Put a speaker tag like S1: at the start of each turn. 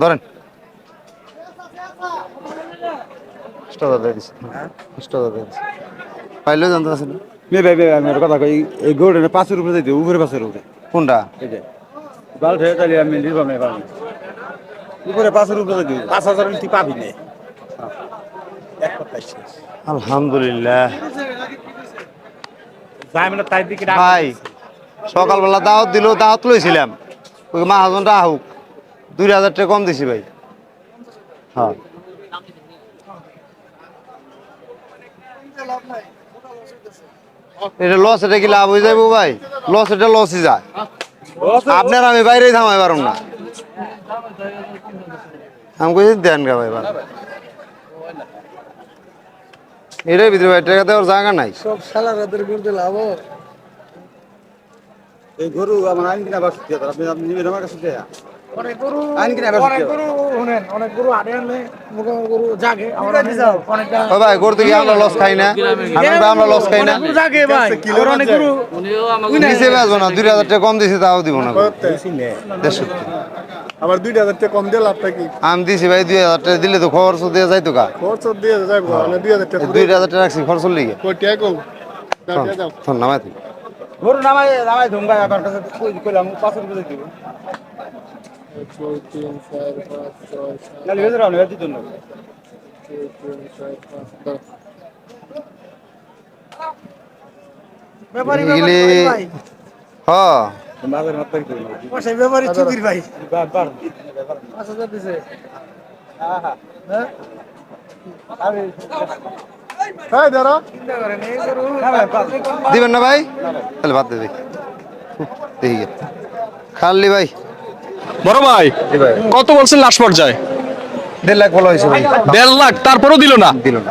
S1: ধরেন। জানতে
S2: আমি কথা কই এই গরুটা পাঁচের উপরে যাইতে উপরে পাঁচের উপরে।
S1: কোনটা?
S2: এই যে বাল ঠেয়ে তাহলে আমি নির্বাম নেই পাবো উপরে পাঁচের উপরে যাইতে পাঁচ হাজার তুই পাবি না। এক কথাই শেষ।
S1: আলহামদুলিল্লাহ।
S2: মানে
S1: ভাই সকালবেলা দাওয়াত দিল দাওয়াত লইছিলাম। ওই মাহাজনটা আহুক। দুই হাজার কম দিছি ভাই। হ্যাঁ। এটা লস এটা কি লাভ হয়ে যাব ভাই? লস এটা লসই যায়। আপনার আমি বাইরেই থামাই পারুম না। আমি দেন গা ভাই। এটার ভিতরে ভাই জায়গা নাই।
S3: সব সালারাদের করতে লাভ
S2: এই গরু আমার আইন কিনা আপনি আপনি আমার কাছে দেয়া।
S3: অনেক গরু
S2: আইন কিনা বেশি
S3: অনেক গরু শুনেন অনেক গরু আড়ে আনলে গরু জাগে আমরা অনেকটা
S1: ও ভাই করতে গিয়ে আমরা লস খাই না। আমরা আমরা লস খাই না।
S3: জাগে ভাই। আবার অনেক গরু
S1: নিচে বেচবো না দুই হাজার টাকা কম দিছি তাও দিব না। দেড়শো
S4: আবার দুইটা হাজার টাকা কম দিয়ে লাভটা কি?
S1: আমি দিছি ভাই দুই হাজার টাকা দিলে তো খরচ দিয়ে কা
S4: খরচ দিয়ে মানে দুই হাজার টাকা
S1: দুই হাজার টাকা রাখছি খরচ লিগে শোন নামাই
S2: আমার কাছে কইলাম
S4: এক, দুই, তিন চার পাঁচ ছয় সাত দুই, তিন চার পাঁচ হ্যাঁ
S1: দিবেন না ভাই? তাহলে বাদ দে দেখি। দেখি। খালি ভাই।
S5: বড়
S1: ভাই
S5: কত বলছেন লাস্ট পর্যায়ে?
S1: দেড় লাখ বলা হয়েছে ভাই।
S5: দেড় লাখ তারপরও দিল না?
S1: দিল না।